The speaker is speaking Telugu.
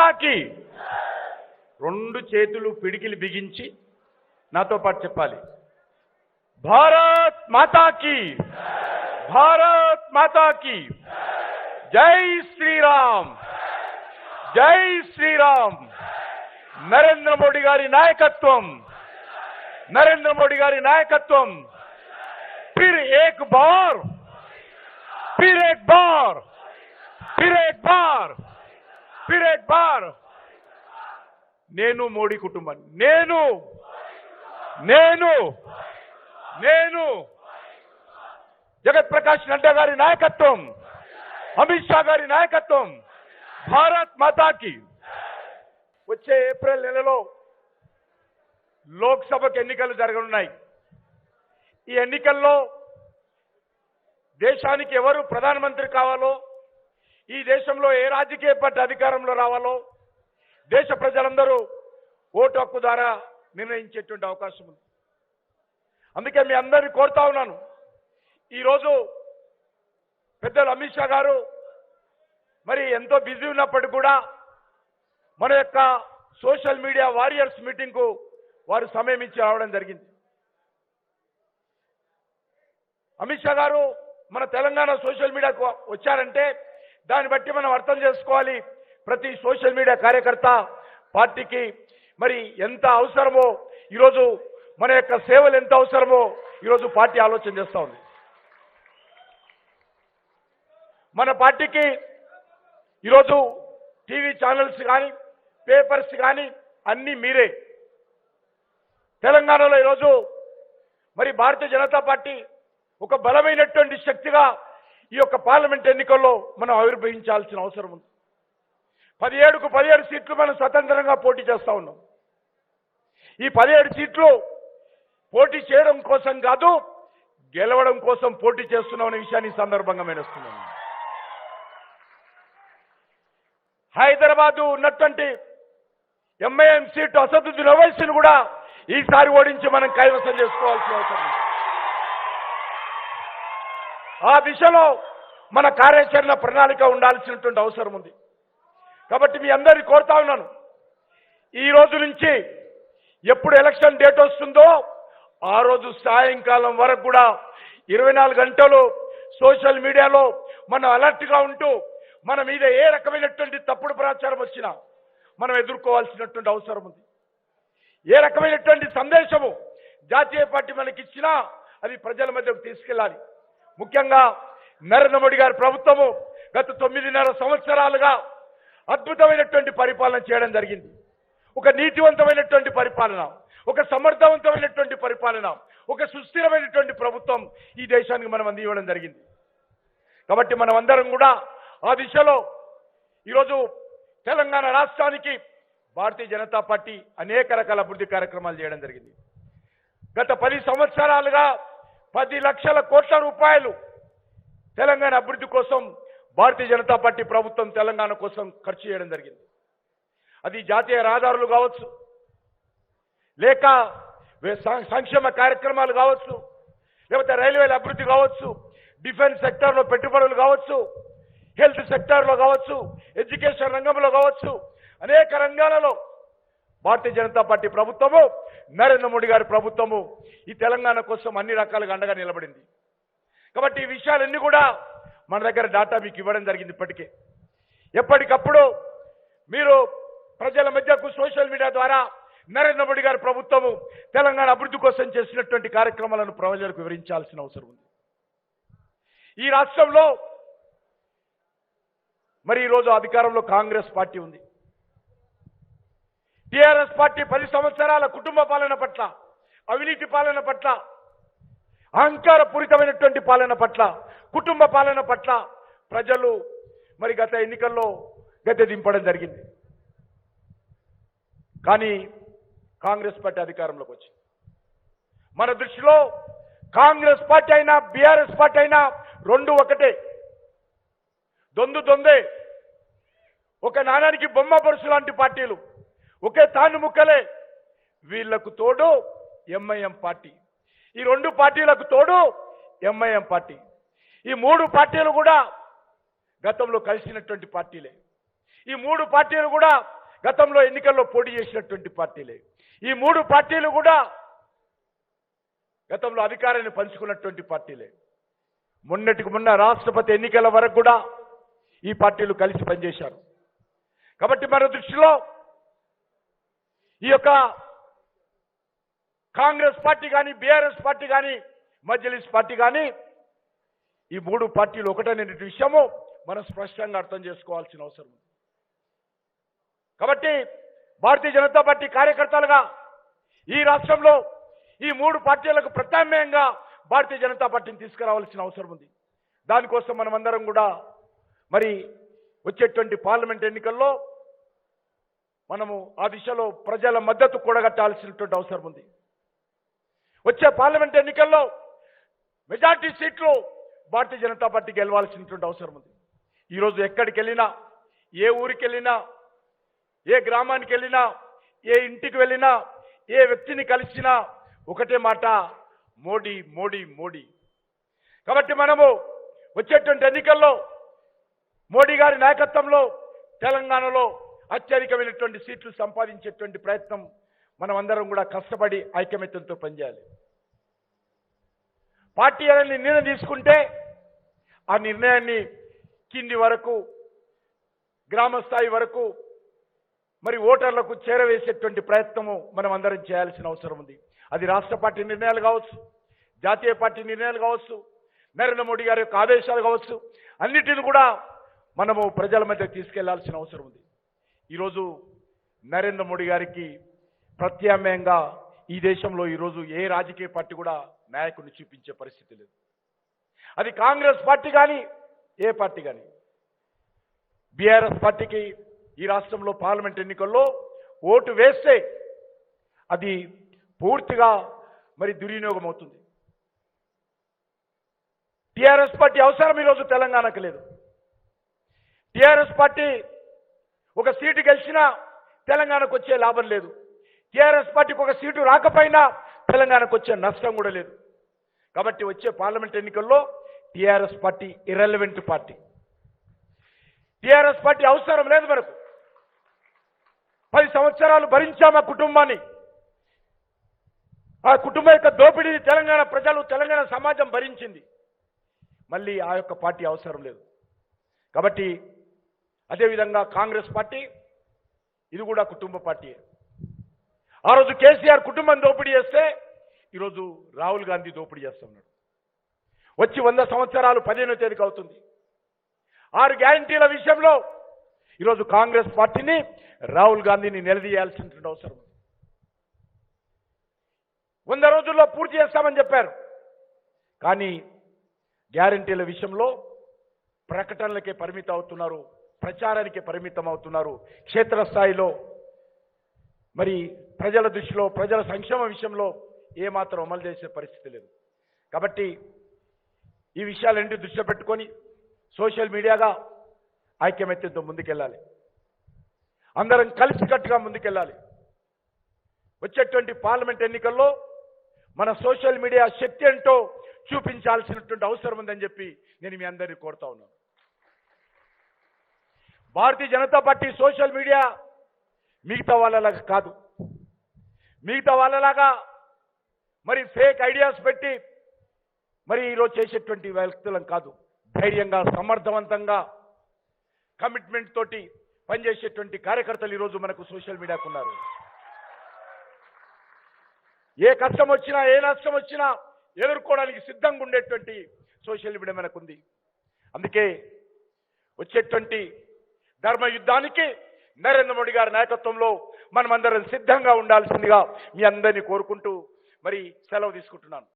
మాతాకి రెండు చేతులు పిడికిలి బిగించి నాతో పాటు చెప్పాలి. భారత్ మాతాకి. భారత్ మాతాకి. జై శ్రీరామ్. జై శ్రీరామ్. నరేంద్ర మోడీ గారి నాయకత్వం. నరేంద్ర మోడీ గారి నాయకత్వం. ఫిర్ ఏక్ బార్ ఫిర్ ఏక్ బార్ ఫిర్ ఏక్ బార్ ఫిర్ బార్ నేను మోడీ కుటుంబాన్ని నేను. నేను. నేను. జగత్ ప్రకాష్ నడ్డా గారి నాయకత్వం. అమిత్ షా గారి నాయకత్వం. భారత్ మాతాకి. వచ్చే ఏప్రిల్ నెలలో లోక్సభకు ఎన్నికలు జరగనున్నాయి. ఈ ఎన్నికల్లో దేశానికి ఎవరు ప్రధానమంత్రి కావాలో ఈ దేశంలో ఏ రాజకీయ పార్టీ అధికారంలో రావాలో దేశ ప్రజలందరూ ఓటు హక్కు ద్వారా నిర్ణయించేటువంటి అవకాశం ఉంది. అందుకే మీ అందరినీ కోరుతా ఉన్నాను. ఈరోజు పెద్దలు అమిత్ షా గారు మరి ఎంతో బిజీ ఉన్నప్పటికీ కూడా మన యొక్క సోషల్ మీడియా వారియర్స్ మీటింగ్కు వారు సమయం ఇచ్చి రావడం జరిగింది. అమిత్ షా గారు మన తెలంగాణ సోషల్ మీడియాకు వచ్చారంటే దాన్ని బట్టి మనం అర్థం చేసుకోవాలి. ప్రతి సోషల్ మీడియా కార్యకర్త పార్టీకి మరి ఎంత అవసరమో ఈరోజు మన యొక్క సేవలు ఎంత అవసరమో ఈరోజు పార్టీ ఆలోచన చేస్తూ ఉంది. మన పార్టీకి ఈరోజు టీవీ ఛానల్స్ కానీ పేపర్స్ కానీ అన్నీ మీరే. తెలంగాణలో ఈరోజు మరి భారతీయ జనతా పార్టీ ఒక బలమైనటువంటి శక్తిగా ఈ యొక్క పార్లమెంట్ ఎన్నికల్లో మనం ఆవిర్భవించాల్సిన అవసరం ఉంది. పదిహేడుకు పదిహేడు సీట్లు మనం స్వతంత్రంగా పోటీ చేస్తా ఉన్నాం. ఈ పదిహేడు సీట్లు పోటీ చేయడం కోసం కాదు గెలవడం కోసం పోటీ చేస్తున్నామనే విషయాన్ని సందర్భంగా నేను హైదరాబాదు ఉన్నటువంటి ఎంఐఎం సీటు అసదుద్దీన్ ఓవైసీని కూడా ఈసారి ఓడించి మనం కైవసం చేసుకోవాల్సిన అవసరం ఆ దిశలో మన కార్యాచరణ ప్రణాళిక ఉండాల్సినటువంటి అవసరం ఉంది. కాబట్టి మీ అందరినీ కోరుతా ఉన్నాను. ఈ రోజు నుంచి ఎప్పుడు ఎలక్షన్ డేట్ వస్తుందో ఆ రోజు సాయంకాలం వరకు కూడా ఇరవై నాలుగు గంటలు సోషల్ మీడియాలో మనం అలర్ట్గా ఉంటూ మన మీద ఏ రకమైనటువంటి తప్పుడు ప్రచారం వచ్చినా మనం ఎదుర్కోవాల్సినటువంటి అవసరం ఉంది. ఏ రకమైనటువంటి సందేశము జాతీయ పార్టీ మనకి ఇచ్చినా అది ప్రజల మధ్యకు తీసుకెళ్ళాలి. ముఖ్యంగా నరేంద్ర మోడీ గారి ప్రభుత్వము గత తొమ్మిదిన్నర సంవత్సరాలుగా అద్భుతమైనటువంటి పరిపాలన చేయడం జరిగింది. ఒక నీతివంతమైనటువంటి పరిపాలన ఒక సమర్థవంతమైనటువంటి పరిపాలన ఒక సుస్థిరమైనటువంటి ప్రభుత్వం ఈ దేశానికి మనం అందివ్వడం జరిగింది. కాబట్టి మనం అందరం కూడా ఆ దిశలో ఈరోజు తెలంగాణ రాష్ట్రానికి భారతీయ జనతా పార్టీ అనేక రకాల అభివృద్ధి కార్యక్రమాలు చేయడం జరిగింది. గత పది సంవత్సరాలుగా పది లక్షల కోట్ల రూపాయలు తెలంగాణ అభివృద్ధి కోసం భారతీయ జనతా పార్టీ ప్రభుత్వం తెలంగాణ కోసం ఖర్చు చేయడం జరిగింది. అది జాతీయ రహదారులు కావచ్చు లేక వే- సం- సంక్షేమ కార్యక్రమాలు కావచ్చు లేకపోతే రైల్వేల అభివృద్ధి కావచ్చు డిఫెన్స్ సెక్టార్లో పెట్టుబడులు కావచ్చు హెల్త్ సెక్టార్లో కావచ్చు ఎడ్యుకేషన్ రంగంలో కావచ్చు అనేక రంగాలలో భారతీయ జనతా పార్టీ ప్రభుత్వము నరేంద్ర మోడీ గారి ప్రభుత్వము ఈ తెలంగాణ కోసం అన్ని రకాలుగా అండగా నిలబడింది. కాబట్టి ఈ విషయాలన్నీ కూడా మన దగ్గర డాటా మీకు ఇవ్వడం జరిగింది ఇప్పటికే. ఎప్పటికప్పుడు మీరు ప్రజల మధ్యకు సోషల్ మీడియా ద్వారా నరేంద్ర మోడీ గారి ప్రభుత్వము తెలంగాణ అభివృద్ధి కోసం చేసినటువంటి కార్యక్రమాలను ప్రజలకు వివరించాల్సిన అవసరం ఉంది. ఈ రాష్ట్రంలో మరి ఈరోజు అధికారంలో కాంగ్రెస్ పార్టీ ఉంది. టిఆర్ఎస్ పార్టీ పది సంవత్సరాల కుటుంబ పాలన పట్ల అవినీతి పాలన పట్ల అహంకారపూరితమైనటువంటి పాలన పట్ల కుటుంబ పాలన పట్ల ప్రజలు మరి గత ఎన్నికల్లో గద్దె దింపడం జరిగింది. కానీ కాంగ్రెస్ పార్టీ అధికారంలోకి వచ్చింది. మన దృష్టిలో కాంగ్రెస్ పార్టీ అయినా బీఆర్ఎస్ పార్టీ అయినా రెండు ఒకటే. దొందు దొందే. ఒక నాణానికి బొమ్మ పరుసు లాంటి పార్టీలు ఒకే తాను ముక్కలే వీళ్ళకు తోడు ఎంఐఎం పార్టీ. ఈ రెండు పార్టీలకు తోడు ఎంఐఎం పార్టీ. ఈ మూడు పార్టీలు కూడా గతంలో కలిసినటువంటి పార్టీలే. ఈ మూడు పార్టీలు కూడా గతంలో ఎన్నికల్లో పోటీ చేసినటువంటి పార్టీలే. ఈ మూడు పార్టీలు కూడా గతంలో అధికారాన్ని పంచుకున్నటువంటి పార్టీలే. మొన్నటికి మొన్న రాష్ట్రపతి ఎన్నికల వరకు కూడా ఈ పార్టీలు కలిసి పనిచేశారు. కాబట్టి మన దృష్టిలో ఈ యొక్క కాంగ్రెస్ పార్టీ కానీ బీఆర్ఎస్ పార్టీ కానీ మజ్లిస్ పార్టీ కానీ ఈ మూడు పార్టీలు ఒకటనే విషయము మనం స్పష్టంగా అర్థం చేసుకోవాల్సిన అవసరం ఉంది. కాబట్టి భారతీయ జనతా పార్టీ కార్యకర్తలుగా ఈ రాష్ట్రంలో ఈ మూడు పార్టీలకు ప్రత్యామ్నాయంగా భారతీయ జనతా పార్టీని తీసుకురావాల్సిన అవసరం ఉంది. దానికోసం మనం అందరం కూడా మరి వచ్చేటువంటి పార్లమెంట్ ఎన్నికల్లో మనము ఆ దిశలో ప్రజల మద్దతు కూడగట్టాల్సినటువంటి అవసరం ఉంది. వచ్చే పార్లమెంట్ ఎన్నికల్లో మెజార్టీ సీట్లు భారతీయ జనతా పార్టీ గెలవాల్సినటువంటి అవసరం ఉంది. ఈరోజు ఎక్కడికి వెళ్ళినా ఏ ఊరికి వెళ్ళినా ఏ గ్రామానికి వెళ్ళినా ఏ ఇంటికి వెళ్ళినా ఏ వ్యక్తిని కలిసినా ఒకటే మాట మోడీ మోడీ మోడీ. కాబట్టి మనము వచ్చేటువంటి ఎన్నికల్లో మోడీ గారి నాయకత్వంలో తెలంగాణలో అత్యధికమైనటువంటి సీట్లు సంపాదించేటువంటి ప్రయత్నం మనం అందరం కూడా కష్టపడి ఐకమత్యంతో పనిచేయాలి. పార్టీ అనేది నిర్ణయం తీసుకుంటే ఆ నిర్ణయాన్ని కింది వరకు గ్రామ స్థాయి వరకు మరి ఓటర్లకు చేరవేసేటువంటి ప్రయత్నము మనం అందరం చేయాల్సిన అవసరం ఉంది. అది రాష్ట్ర పార్టీ నిర్ణయాలు కావచ్చు జాతీయ పార్టీ నిర్ణయాలు కావచ్చు నరేంద్ర మోడీ గారి యొక్క ఆదేశాలు కావచ్చు అన్నిటిని కూడా మనము ప్రజల మధ్య తీసుకెళ్ళాల్సిన అవసరం ఉంది. ఈరోజు నరేంద్ర మోడీ గారికి ప్రత్యామ్నాయంగా ఈ దేశంలో ఈరోజు ఏ రాజకీయ పార్టీ కూడా నాయకుడిని చూపించే పరిస్థితి లేదు. అది కాంగ్రెస్ పార్టీ కానీ ఏ పార్టీ కానీ. బీఆర్ఎస్ పార్టీకి ఈ రాష్ట్రంలో పార్లమెంట్ ఎన్నికల్లో ఓటు వేస్తే అది పూర్తిగా మరి దుర్వినియోగం అవుతుంది. టీఆర్ఎస్ పార్టీ అవసరం ఈరోజు తెలంగాణకు లేదు. టీఆర్ఎస్ పార్టీ ఒక సీటు గెలిచినా తెలంగాణకు వచ్చే లాభం లేదు. టీఆర్ఎస్ పార్టీకి ఒక సీటు రాకపోయినా తెలంగాణకు వచ్చే నష్టం కూడా లేదు. కాబట్టి వచ్చే పార్లమెంట్ ఎన్నికల్లో TRS party irrelevant party. TRS party అవసరం లేదు మనకు. పది సంవత్సరాలు భరించాం ఆ కుటుంబాన్ని. ఆ కుటుంబ యొక్క దోపిడీని తెలంగాణ ప్రజలు తెలంగాణ సమాజం భరించింది. మళ్ళీ ఆ యొక్క పార్టీ అవసరం లేదు. కాబట్టి అదేవిధంగా కాంగ్రెస్ పార్టీ ఇది కూడా కుటుంబ పార్టీ ఆ రోజు కేసీఆర్ కుటుంబం దోపిడీ చేస్తే ఈరోజు రాహుల్ గాంధీ దోపిడీ చేస్తున్నాడు వచ్చి వంద సంవత్సరాలు పదిహేనో తేదీకి అవుతుంది. ఆరు గ్యారంటీల విషయంలో ఈరోజు కాంగ్రెస్ పార్టీని రాహుల్ గాంధీని నిలదీయాల్సినటువంటి అవసరం ఉంది. వంద రోజుల్లో పూర్తి చేస్తామని చెప్పారు. కానీ గ్యారంటీల విషయంలో ప్రకటనలకే పరిమితం అవుతున్నారు ప్రచారానికి పరిమితం అవుతున్నారు క్షేత్రస్థాయిలో మరి ప్రజల దృష్టిలో ప్రజల సంక్షేమ విషయంలో ఏమాత్రం అమలు చేసే పరిస్థితి లేదు. కాబట్టి ఈ విషయాలన్నింటి దృష్టిలో పెట్టుకొని సోషల్ మీడియాగా ఐక్యమత్యంతో ముందుకెళ్ళాలి. అందరం కలిసికట్టుగా ముందుకెళ్ళాలి. వచ్చేటువంటి పార్లమెంట్ ఎన్నికల్లో మన సోషల్ మీడియా శక్తి ఏంటో చూపించాల్సినటువంటి అవసరం ఉందని చెప్పి నేను మీ అందరినీ కోరుతా ఉన్నాను. Bharatiya Janata party social media మిగతా వాళ్ళలాగా కాదు. మిగతా వాళ్ళలాగా మరి ఫేక్ ఐడియాస్ పెట్టి మరి ఈరోజు చేసేటువంటి వ్యక్తులం కాదు. ధైర్యంగా సమర్థవంతంగా కమిట్మెంట్ తోటి పనిచేసేటువంటి కార్యకర్తలు ఈరోజు మనకు సోషల్ మీడియాకు ఉన్నారు. ఏ కష్టం వచ్చినా ఏ నష్టం వచ్చినా ఎదుర్కోవడానికి సిద్ధంగా ఉండేటువంటి సోషల్ మీడియా మనకుంది. అందుకే వచ్చేటువంటి ధర్మ యుద్ధానికి నరేంద్ర మోడీ గారి నాయకత్వంలో మనమందరం సిద్ధంగా ఉండాల్సిందిగా మీ అందరినీ కోరుకుంటూ మరి సెలవు తీసుకుంటున్నాను.